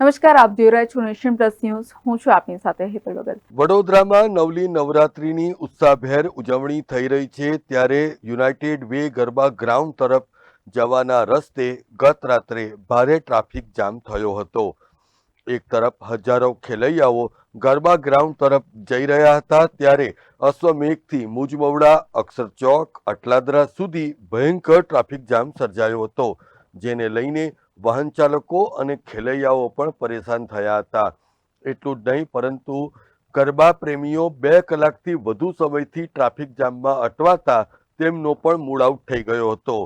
નમસ્કાર, આપ જોઈ રહ્યા છો નેશન પ્લસ ન્યૂઝ. હું છું આપની સાથે હેતલ વગર. વડોદરામાં નવલી નવરાત્રિની ઉત્સાહભેર ઉજવણી થઈ રહી છે ત્યારે યુનાઇટેડ વે ગરબા ગ્રાઉન્ડ તરફ જવાના રસ્તે ગત રાત્રે ભારે ટ્રાફિક જામ થયો હતો. એક તરફ હજારો ખેલૈયાઓ ગરબા ગ્રાઉન્ડ તરફ જઈ રહ્યા હતા ત્યારે અશ્વમેઘથી મુજમવડા અક્ષર ચોક અટલાદરા સુધી ભયંકર ટ્રાફિક જામ સર્જાયો હતો, જેને લઈને વાહન ચાલકો અને ખેલૈયાઓ પણ પરેશાન થયા હતા. એટલું જ નહીં, પરંતુ ગરબા પ્રેમીઓ બે કલાકથી વધુ સમયથી ટ્રાફિક જામમાં અટવાતા તેમનો પણ મૂડ થઈ ગયો હતો.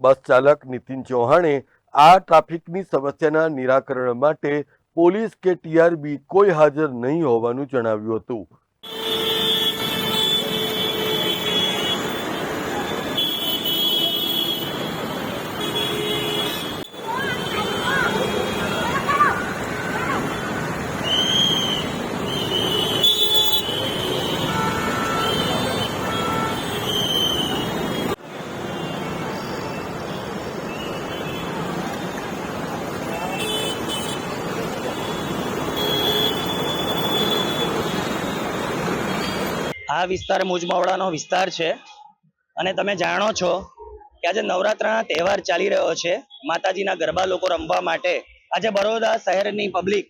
બસ ચાલક નીતિન ચૌહાણે આ ટ્રાફિકની સમસ્યાના નિરાકરણ માટે પોલીસ કે ટીઆરબી કોઈ હાજર નહીં હોવાનું જણાવ્યું હતું. આ વિસ્તાર મુજમાવડાનો વિસ્તાર છે. અને તમે જાણો છો કે આજે નવરાત્રના તહેવાર ચાલી રહ્યો છે. માતાજીના ગરબા લોકો રમવા માટે. આજે બરોડા શહેરની પબ્લિક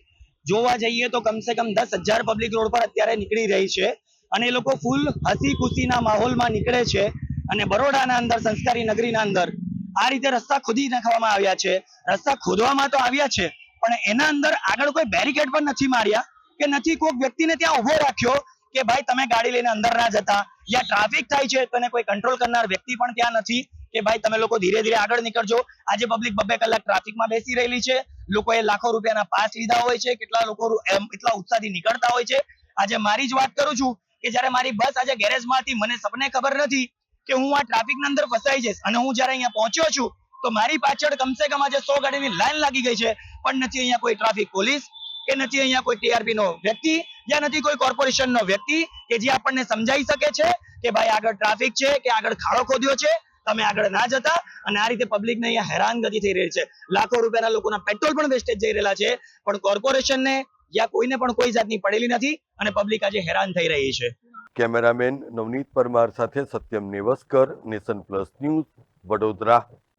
જોવા જઈએ તો કમસે કમ દસ હજાર પબ્લિક રોડ પર અત્યારે નીકળી રહી છે. અને એ લોકો ફૂલ હસી ખુશીના માહોલમાં નીકળે છે. અને બરોડાના અંદર, સંસ્કારી નગરીના અંદર આ રીતે રસ્તા ખોદી નાખવામાં આવ્યા છે. રસ્તા ખોદવામાં તો આવ્યા છે, પણ એના અંદર આગળ કોઈ બેરિકેડ પણ નથી માર્યા કે નથી કોઈક વ્યક્તિને ત્યાં ઊભો રાખ્યો કે ભાઈ તમે ગાડી લઈને અંદર ના જતા. યા ટ્રાફિક થાય છે તો કોઈ કંટ્રોલ કરનાર વ્યક્તિ પણ ત્યાં નથી. કે ભાઈ તમે લોકો ધીરે ધીરે આગળ નીકળજો. આજે પબ્લિક બબે કલાક ટ્રાફિકમાં બેસી રહેલી છે. લોકોએ લાખો રૂપિયાના પાસ લીધા હોય છે. કેટલા લોકો એટલા ઉત્સાહથી નીકળતા હોય છે. આજે મારી જ વાત કરું છું કે જ્યારે મારી બસ આજે ગેરેજમાં હતી, મને સપને ખબર નથી કે હું આ ટ્રાફિકના અંદર ફસાઈ જઈશ. અને હું જ્યારે અહીંયા પહોંચ્યો છું, તો મારી પાછળ કમસે કમ આજે સો ગાડીની લાઈન લાગી ગઈ છે. પણ નથી અહીંયા કોઈ ટ્રાફિક પોલીસ કે નથી અહીંયા કોઈ ટીઆરપી નો વ્યક્તિ યા નથી કોઈ કોર્પોરેશન નો વ્યક્તિ, કે જે આપણને સમજાવી શકે છે કે ભાઈ આગળ ટ્રાફિક છે, કે આગળ ખાડો ખોદ્યો છે, તમે આગળ ના જતા અને આ રીતે પબ્લિક ને અહીંયા હેરાનગતિ થઈ રહી છે. લાખો રૂપિયાના લોકોના પેટ્રોલ પણ વેસ્ટેજ જઈ રહેલા છે, પણ કોર્પોરેશન ને યા કોઈને પણ કોઈ જાતની પડેલી નથી અને પબ્લિક આજે હેરાન થઈ રહી છે. કેમેરામેન નવનીત પરમાર સાથે Satyam Nevaskar, nation plus news, Vadodara.